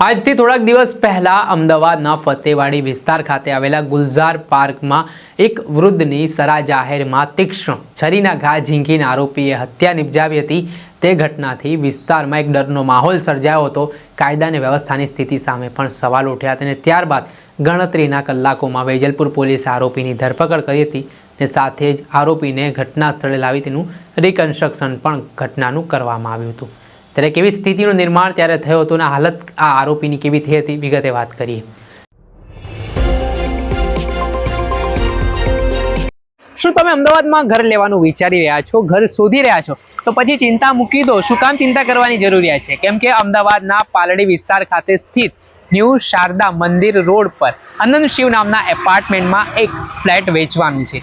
આજથી થોડાક દિવસ પહેલા અમદાવાદના ફતેવાડી વિસ્તાર ખાતે આવેલા ગુલઝાર પાર્કમાં એક વૃદ્ધની સરા જાહેરમાં તીક્ષ્ણ છરીના ઘા ઝીંકીને આરોપીએ હત્યા નિપજાવી હતી. તે ઘટનાથી વિસ્તારમાં એક ડરનો માહોલ સર્જાયો હતો. કાયદા અને વ્યવસ્થાની સ્થિતિ સામે પણ સવાલ ઉઠ્યા હતા અને ત્યારબાદ ગણતરીના કલાકોમાં વેજલપુર પોલીસે આરોપીની ધરપકડ કરી હતી અને સાથે જ આરોપીને ઘટના સ્થળે લાવી તેનું રિકન્સ્ટ્રક્શન પણ ઘટનાનું કરવામાં આવ્યું હતું. ત્યારે કેવી સ્થિતિનું નિર્માણ ત્યારે થયું હતું અને હાલત આ આરોપીની કેવી થઈ હતી, વિગતે વાત કરીએ. શું તમે અમદાવાદમાં ઘર લેવાનું વિચારી રહ્યા છો, ઘર શોધી રહ્યા છો? તો પછી ચિંતા મૂકી દો, શું કામ ચિંતા કરવાની જરૂરિયાત છે? કેમ કે અમદાવાદના પાલડી વિસ્તાર ખાતે સ્થિત ન્યૂ શારદા મંદિર રોડ પર અનંત શિવ નામના એપાર્ટમેન્ટમાં એક ફ્લેટ વેચવાનું છે.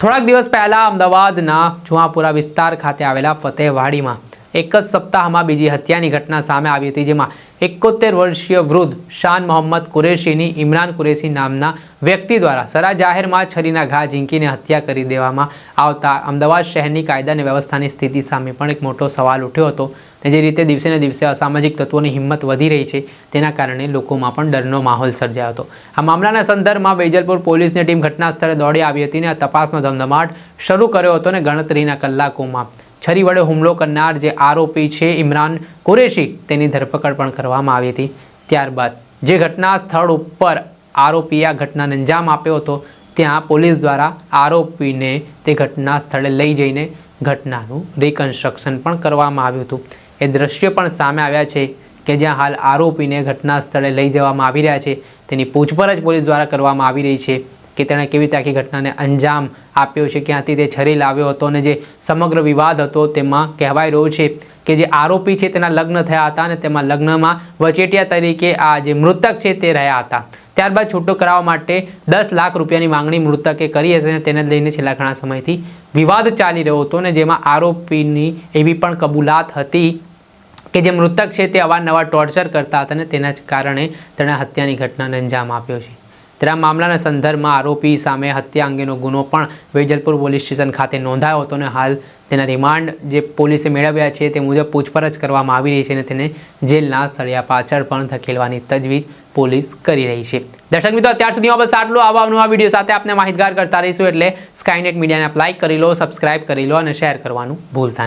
થોડાક દિવસ પહેલા અમદાવાદના જુહાપુરા વિસ્તાર ખાતે આવેલા ફતેહવાડીમાં એક જ સપ્તાહમાં બીજી હત્યાની ઘટના સામે આવી હતી, જેમાં એકોતેર વર્ષીય વૃદ્ધ શાન મોહમ્મદ કુરેશીની, ઇમરાન કુરેશી નામના વ્યક્તિ દ્વારા સરા જાહેરમાં છરીના ઘા ઝીંકીને હત્યા કરી દેવામાં આવતા અમદાવાદ શહેરની કાયદા અને વ્યવસ્થાની સ્થિતિ સામે પણ એક મોટો સવાલ ઉઠ્યો હતો. અને જે રીતે દિવસે ને દિવસે અસામાજિક તત્વોની હિંમત વધી રહી છે, તેના કારણે લોકોમાં પણ ડરનો માહોલ સર્જાયો હતો. આ મામલાના સંદર્ભમાં વેજલપુર પોલીસની ટીમ ઘટના સ્થળે દોડી આવી હતી અને તપાસનો ધમધમાટ શરૂ કર્યો હતો અને ગણતરીના કલાકોમાં. છરી વડે હુમલો કરનાર જે આરોપી છે, ઇમરાન કુરેશી, તેની ધરપકડ પણ કરવામાં આવી હતી. ત્યારબાદ જે ઘટના સ્થળ ઉપર આરોપીએ આ ઘટનાને અંજામ આપ્યો હતો. ત્યાં પોલીસ દ્વારા આરોપીને તે ઘટના સ્થળે લઈ જઈને ઘટનાનું રિકન્સ્ટ્રક્શન પણ કરવામાં આવ્યું હતું. એ દ્રશ્ય પણ સામે આવ્યા છે કે જ્યાં હાલ આરોપીને ઘટના સ્થળે લઈ જવામાં આવી રહ્યા છે. તેની પૂછપરછ પોલીસ દ્વારા કરવામાં આવી રહી છે કે તેણે કેવી રીતે આખી ઘટનાને અંજામ આપ્યો છે, ક્યાંથી તે છરી લાવ્યો હતો અને જે સમગ્ર વિવાદ હતો તેમાં કહેવાય રહ્યો છે કે જે આરોપી છે તેના લગ્ન થયા હતા અને તેમાં લગ્નમાં વચેટિયા તરીકે આ જે મૃતક છે તે રહ્યા હતા. ત્યારબાદ છૂટો કરાવવા માટે દસ લાખ રૂપિયાની માંગણી મૃતકે કરી હશે અને તેને લઈને છેલ્લા ઘણા સમયથી વિવાદ ચાલી રહ્યો હતો અને જેમાં આરોપીની એવી પણ કબૂલાત હતી કે જે મૃતક છે તે અવારનવાર ટોર્ચર કરતા હતા અને તેના જ કારણે તેણે હત્યાની ઘટનાને અંજામ આપ્યો છે. આ મામલાના સંદર્ભમાં આરોપી સામે હત્યા અંગેનો ગુનો પણ વેજલપુર પોલીસ સ્ટેશન ખાતે નોંધાયો હતો અને હાલ તેના રિમાન્ડ જે પોલીસે મેળવ્યા છે તે મુજબ પૂછપરછ કરવામાં આવી રહી છે અને તેને જેલના સળિયા પાછળ પણ ધકેલવાની તજવીજ પોલીસ કરી રહી છે દર્શક મિત્રો, અત્યાર સુધીમાં બસ આટલું આવા નવા વીડિયો સાથે આપણે માહિતગાર કરતા રહીશું એટલે સ્કાયનેટ મીડિયાને આપ લાઇક કરી લો સબસ્ક્રાઇબ કરી લો અને શેર કરવાનું ભૂલતા.